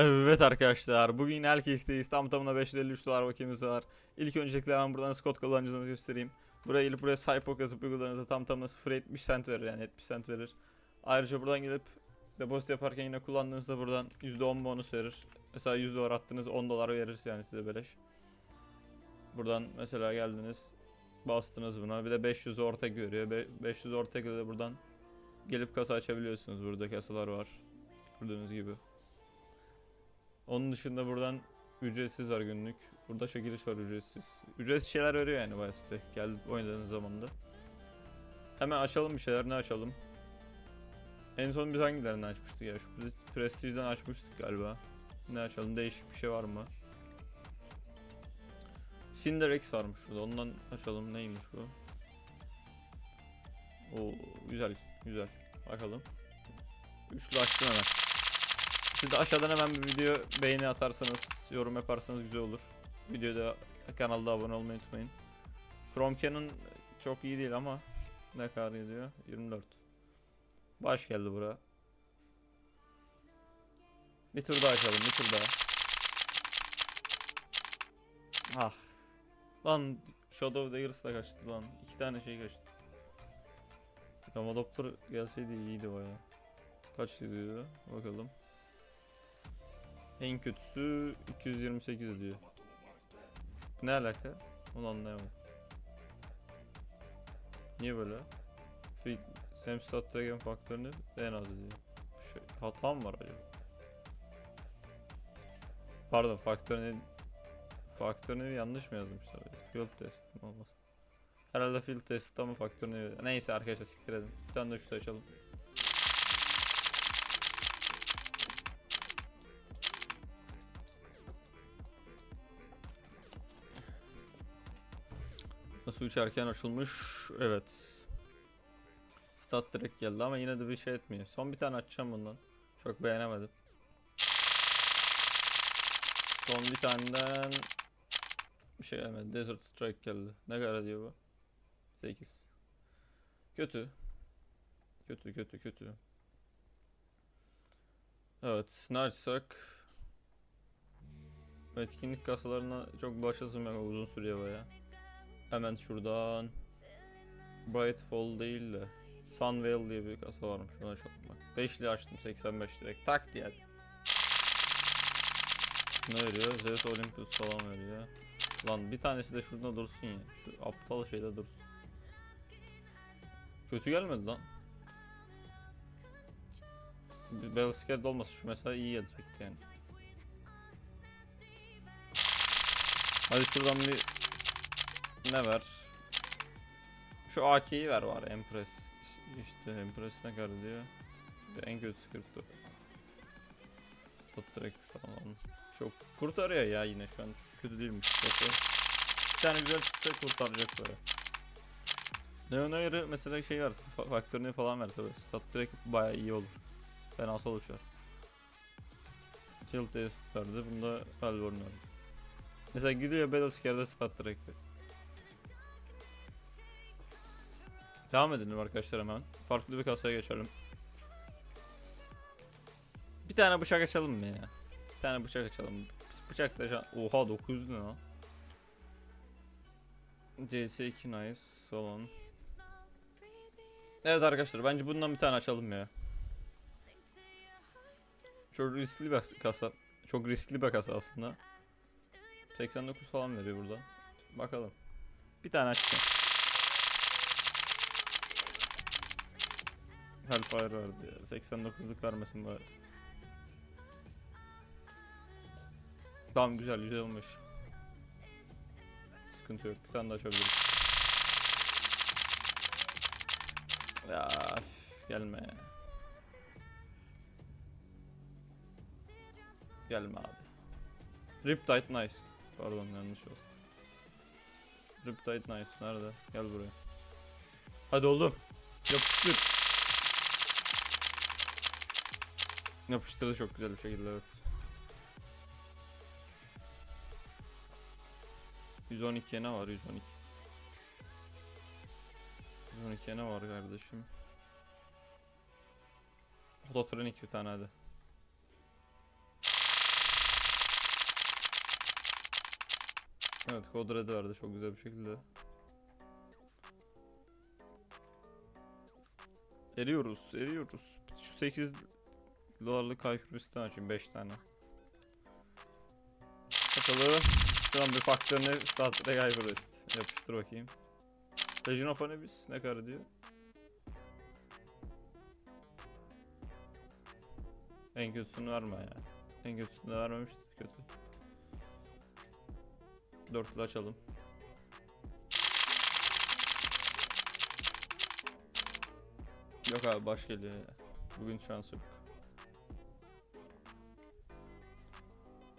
Evet arkadaşlar bugün herkesteyiz. Tam tamına 553 dolar bakiyemiz var. İlk öncelikle hemen buradan Scott kullanıcınızı göstereyim. Buraya gelip buraya Cypok yazıp uyguladığınızda tam tamına 0.70 cent verir yani 70 cent verir. Ayrıca buradan gelip depozit yaparken yine kullandığınızda buradan %10 bonus verir. Mesela 100 dolar attınız 10 dolar verir yani size beleş. Buradan mesela geldiniz bastınız buna bir de 500 ortak görüyor. Be- 500 ortak de buradan gelip kasa açabiliyorsunuz. Burada kasalar var. Gördüğünüz gibi. Onun dışında buradan ücretsiz var günlük. Burada çekiliş var ücretsiz. Ücretsiz şeyler veriyor yani bayağı site. Gelip oynadığınız zaman da. Hemen açalım bir şeyler. Ne açalım? En son biz hangilerini açmıştık ya? Şu Pre- Prestige'den açmıştık galiba. Ne açalım? Değişik bir şey var mı? Cinderex varmış şurada. Ondan açalım. Neymiş bu? Oo güzel. Güzel. Bakalım. Üçlü açtım hemen. Siz de aşağıdan hemen bir video beğeni atarsanız, yorum yaparsanız güzel olur. Videoda kanalda abone olmayı unutmayın. Chrome Canon çok iyi değil ama ne kadar ediyor? 24. Baş geldi bura. Bir tur daha açalım, bir tur daha. Ah. Lan Shadow Daggers da kaçtı lan. İki tane şey kaçtı. Ama Doppler gelseydi iyiydi baya. Kaç diyor? Bakalım. En kötüsü 228 diyor. Ne alaka? Onu anlayamadım. Niye böyle? Hem statügen faktörünü en az diyor. Şey, hata mı var acaba? Pardon faktörünü faktörünü yanlış mı yazmışlar? Field test mi olmaz? Herhalde field test ama faktörünü neyse arkadaşlar siktir edin. Bir tane de şut açalım. Nasıl uçarken açılmış? Evet. Stat direkt geldi ama yine de bir şey etmiyor. Son bir tane açacağım bundan. Çok beğenemedim. Son bir taneden bir şey gelmedi. Desert Strike geldi. Ne kadar diyor bu? 8. Kötü. Kötü kötü kötü. Evet ne açsak? Etkinlik kasalarına çok başlasın ya uzun sürüyor baya. Hemen şuradan Brightfall değil de Sunvale diye bir kasa varmış şuna açalım bak. 5'li açtım 85 direkt tak diye. Ne veriyor? Zeus Olympus falan veriyor. Lan bir tanesi de şurada dursun ya. Şu aptal şeyde dursun. Kötü gelmedi lan. Bellscared olmasa şu mesela iyi gelecekti yani. Hadi şuradan bir ne ver? Şu AK'yi ver var Empress. İşte Empress ne kadar diyor? En kötüsü 44. Spot direkt falan. Çok kurtarıyor ya yine şu an kötü değilmiş. Çok bir tane güzel çıksa kurtaracak böyle. Neon Air'ı mesela şey verse, fa- faktörünü falan verse böyle stat direkt bayağı iyi olur. Fena sol uçar. Tilt stardı. Bunda Valvorn var. Mesela gidiyor Battlescare'da stat direkt. Devam edelim arkadaşlar hemen. Farklı bir kasaya geçelim. Bir tane bıçak açalım mı ya? Bir tane bıçak açalım. Bıçak da Oha 900 ne lan? CS2 nice falan. Evet arkadaşlar bence bundan bir tane açalım ya. Çok riskli bir kasa. Çok riskli bir kasa aslında. 89 falan veriyor burada. Bakalım. Bir tane açacağım. Hellfire verdi ya. 89'luk vermesin bari. Tamam güzel güzel olmuş. Sıkıntı yok. Bir tane daha açabiliriz. Ya gelme. Gelme abi. Riptide nice. Pardon yanlış olsun. Riptide nice nerede? Gel buraya. Hadi oğlum. Yapıştır. Yapıştırdı çok güzel bir şekilde evet. 112'ye ne var 112? 112'ye ne var kardeşim? Ototronik bir tane hadi. Evet kod red verdi çok güzel bir şekilde. Eriyoruz, eriyoruz. Şu 8 dolarlık kaykürüsünden açayım 5 tane. Kapalı. Şu an bir faktörüne Star Trek Hyperest. Yapıştır bakayım. Legion of Anubis ne kadar diyor? En kötüsünü verme ya. En kötüsünü de vermemişti kötü. Dörtlü açalım. Yok abi baş geliyor ya. Bugün şans yok.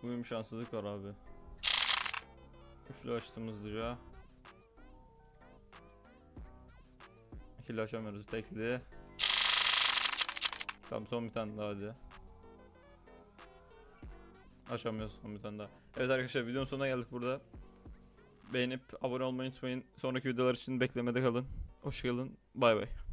Bugün bir şanssızlık var abi. Üçlü açtım hızlıca. İkili açamıyoruz tekli. Tamam son bir tane daha hadi. Açamıyoruz son bir tane daha. Evet arkadaşlar videonun sonuna geldik burada. Beğenip abone olmayı unutmayın. Sonraki videolar için beklemede kalın. Hoşçakalın. Bay bay.